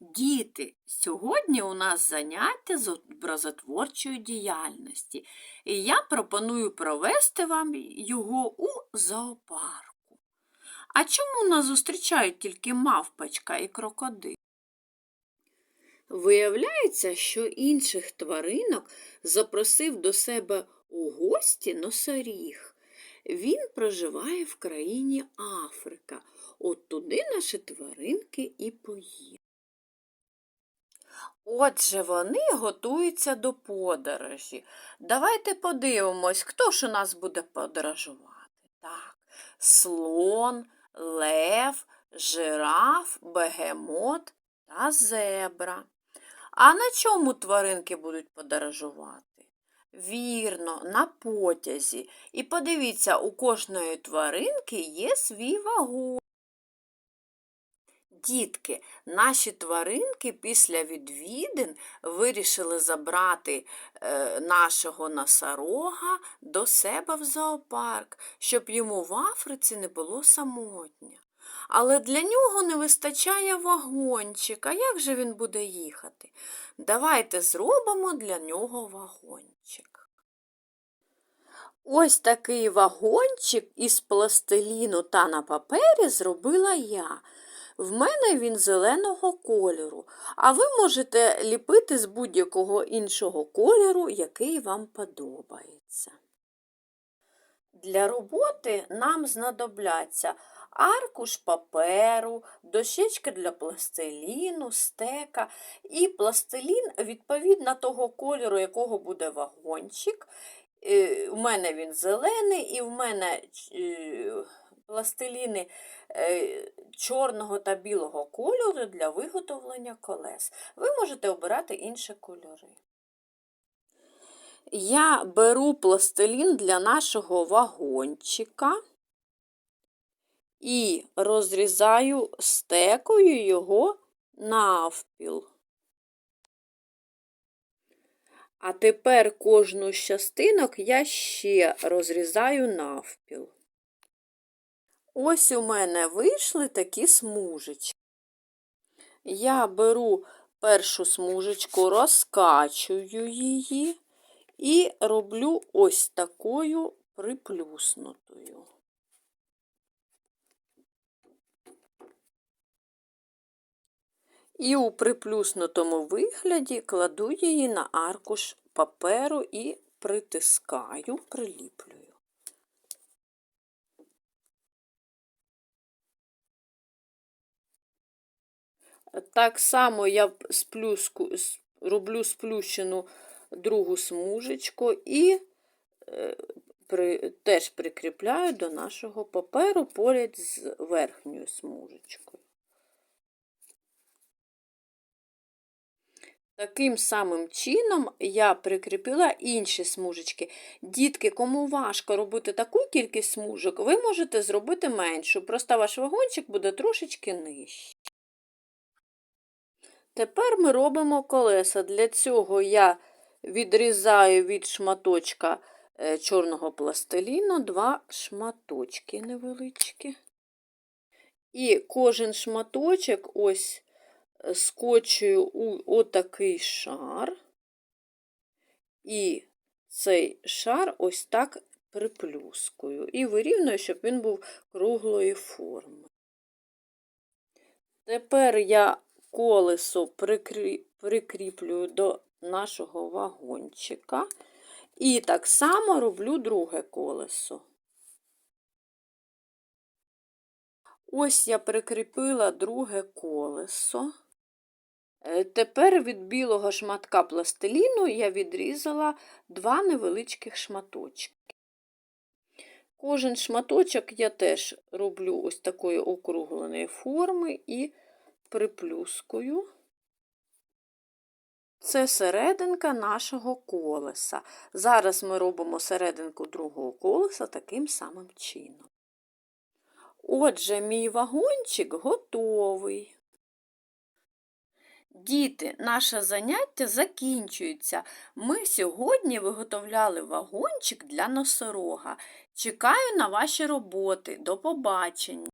Діти, сьогодні у нас заняття з образотворчої діяльності, і я пропоную провести вам його у зоопарку. А чому нас зустрічають тільки мавпочка і крокодил? Виявляється, що інших тваринок запросив до себе у гості носоріг. Він проживає в країні Африка. От туди наші тваринки і поїдуть. Отже, вони готуються до подорожі. Давайте подивимось, хто ж у нас буде подорожувати. Так, слон, лев, жираф, бегемот та зебра. А на чому тваринки будуть подорожувати? Вірно, на потязі. І подивіться, у кожної тваринки є свій вагон. Дітки, наші тваринки після відвідин вирішили забрати е, нашого носорога до себе в зоопарк, щоб йому в Африці не було самотньо. Але для нього не вистачає вагончика. Як же він буде їхати? Давайте зробимо для нього вагончик. Ось такий вагончик із пластиліну та на папері зробила я. В мене він зеленого кольору, а ви можете ліпити з будь-якого іншого кольору, який вам подобається. Для роботи нам знадобляться аркуш паперу, дощечка для пластиліну, стека і пластилін відповідно того кольору, якого буде вагончик. Е, У мене він зелений, і в мене е, пластиліни е, чорного та білого кольору для виготовлення колес. Ви можете обирати інші кольори. Я беру пластилін для нашого вагончика і розрізаю стекою його навпіл. А тепер кожну з частинок я ще розрізаю навпіл. Ось у мене вийшли такі смужечки. Я беру першу смужечку, розкачую її і роблю ось такою приплюснутою. І у приплюснутому вигляді кладу її на аркуш паперу і притискаю, приліплюю. Так само я сплюску, роблю сплющену другу смужечку і е, при, теж прикріпляю до нашого паперу поряд з верхньою смужечкою. Таким самим чином я прикріпила інші смужечки. Дітки, кому важко робити таку кількість смужок, ви можете зробити меншу, просто ваш вагончик буде трошечки нижчий. Тепер ми робимо колеса. Для цього я відрізаю від шматочка е, чорного пластиліну два шматочки невеличкі. І кожен шматочок ось скочую у отакий шар, і цей шар ось так приплюскую. І вирівнюю, щоб він був круглої форми. Тепер я колесо прикріплюю до нашого вагончика. І так само роблю друге колесо. Ось я прикріпила друге колесо. Е, Тепер від білого шматка пластиліну я відрізала два невеличких шматочки. Кожен шматочок я теж роблю ось такої округленої форми і приплюскую. Це серединка нашого колеса. Зараз ми робимо серединку другого колеса таким самим чином. Отже, мій вагончик готовий. Діти, наше заняття закінчується. Ми сьогодні виготовляли вагончик для носорога. Чекаю на ваші роботи. До побачення!